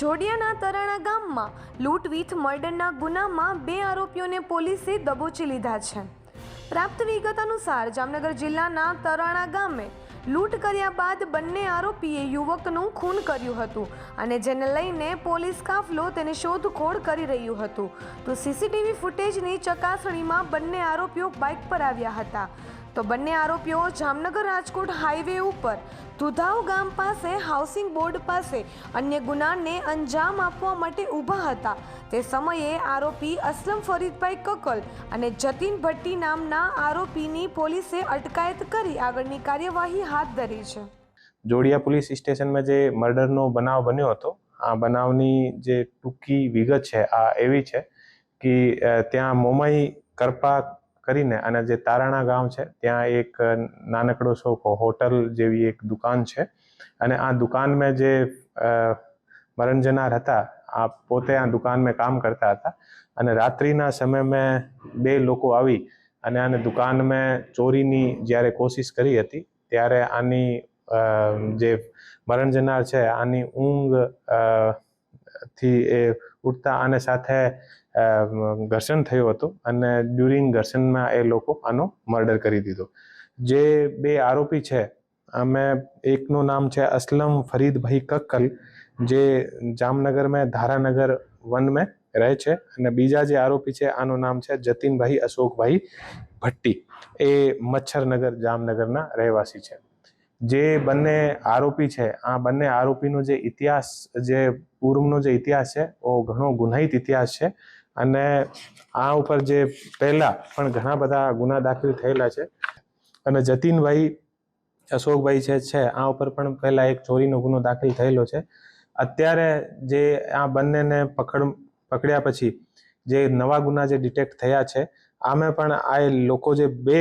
જોડિયાના તરાણા ગામમાં લૂંટ વિથ મર્ડરના ગુનામાં બે આરોપીઓને પોલીસે દબોચી લીધા છે. પ્રાપ્ત વિગત અનુસાર જામનગર જિલ્લાના તરાણા ગામે લૂંટ કર્યા બાદ બંને આરોપીએ યુવકનું ખૂન કર્યું હતું અને જેને લઈને પોલીસ કાફલો તેની શોધખોળ કરી રહ્યું હતું. તો સીસીટીવી ફૂટેજની ચકાસણીમાં બંને આરોપીઓ બાઇક પર આવ્યા હતા. તો બંને આરોપીઓ જામનગર રાજકોટ હાઈવે ઉપર ધુધાવ ગામ પાસે હાઉસિંગ બોર્ડ પાસે અન્ય ગુનાને અંજામ આપવા માટે ઊભા હતા. તે સમયે આરોપી અસલમ ફરીદભાઈ કકલ અને જતીન ભટ્ટી નામના આરોપીની પોલીસે અટકાયત કરી આગળની કાર્યવાહી હાથ ધરી છે. જોડિયા પોલીસ સ્ટેશનમાં જે મર્ડરનો બનાવ બન્યો હતો, આ બનાવની જે ટૂંકી વિગત છે, આ એવી છે કે ત્યાં મોમાઈ કરપા કરીને અને જે તારાણા ગામ છે, ત્યાં એક નાનકડો શોખ, હોટલ જેવી એક દુકાન છે. અને આ દુકાનમાં જે મરણજનાર હતા, આ પોતે આ દુકાનમાં કામ કરતા હતા. અને રાત્રિના સમયમાં બે લોકો આવી અને આને દુકાનમાં ચોરીની જ્યારે કોશિશ કરી હતી, ત્યારે આની જે મરણજનાર છે, આની ઊંઘથી એ ઉઠતા આને સાથે ઘર્ષણ થયું હતું અને ડ્યુરિંગ ઘર્ષણમાં એ લોકો આનો મર્ડર કરી દીધો. જે બે આરોપી છે, અમે એકનું નામ છે અસલમ ફરીદભાઈ કક્કલ, જે જામનગરમાં ધારાનગર વનમાં રહે છે અને બીજા જે આરોપી છે, આનું નામ છે જતીનભાઈ અશોકભાઈ ભટ્ટી. એ મચ્છરનગર જામનગરના રહેવાસી છે. જે બંને આરોપી છે, આ બંને આરોપીનો જે ઇતિહાસ, જે પૂર્વનો જે ઇતિહાસ છે એ ઘણો ગુનાહિત ઇતિહાસ છે. અને આ ઉપર જે પહેલા પણ ઘણા બધા ગુના દાખલ થયેલા છે. અને જતીનભાઈ, અશોકભાઈ છે છે, આ ઉપર પણ પહેલા એક ચોરીનો ગુનો દાખલ થયેલો છે. અત્યારે જે આ બંનેને પકડ, પકડ્યા પછી જે નવા ગુના જે ડિટેક્ટ થયા છે, આમે પણ આ લોકો જે બે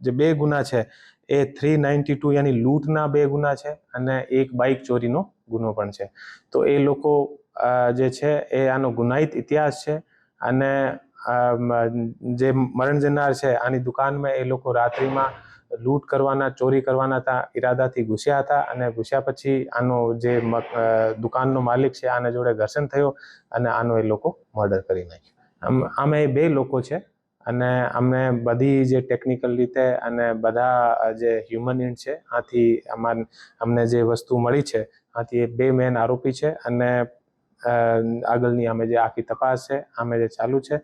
જે બે ગુના છે એ થ્રી નાઇન્ટી ટુ યાની લૂંટના બે ગુના છે અને એક બાઇક ચોરીનો ગુનો પણ છે. તો એ લોકો જે છે એ આનો ગુનાહિત ઇતિહાસ છે અને જે મરણ જનાર છે આની દુકાનમાં એ લોકો રાત્રિમાં લૂંટ કરવાના, ચોરી કરવાના હતા, ઈરાદાથી ઘૂસ્યા હતા અને ઘૂસ્યા પછી આનો જે દુકાનનો માલિક છે આના જોડે ઘર્ષણ થયો અને આનો એ લોકો મર્ડર કરી નાખ્યો. આમ, આમાં એ બે લોકો છે અને અમને બધી જે ટેકનિકલ રીતે અને બધા જે હ્યુમન ઇન્ટ છે, આથી અમાર, અમને જે વસ્તુ મળી છે, આથી એ બે મેન આરોપી છે અને આગળની અમે જે આખી તપાસ છે, આમે જે ચાલુ છે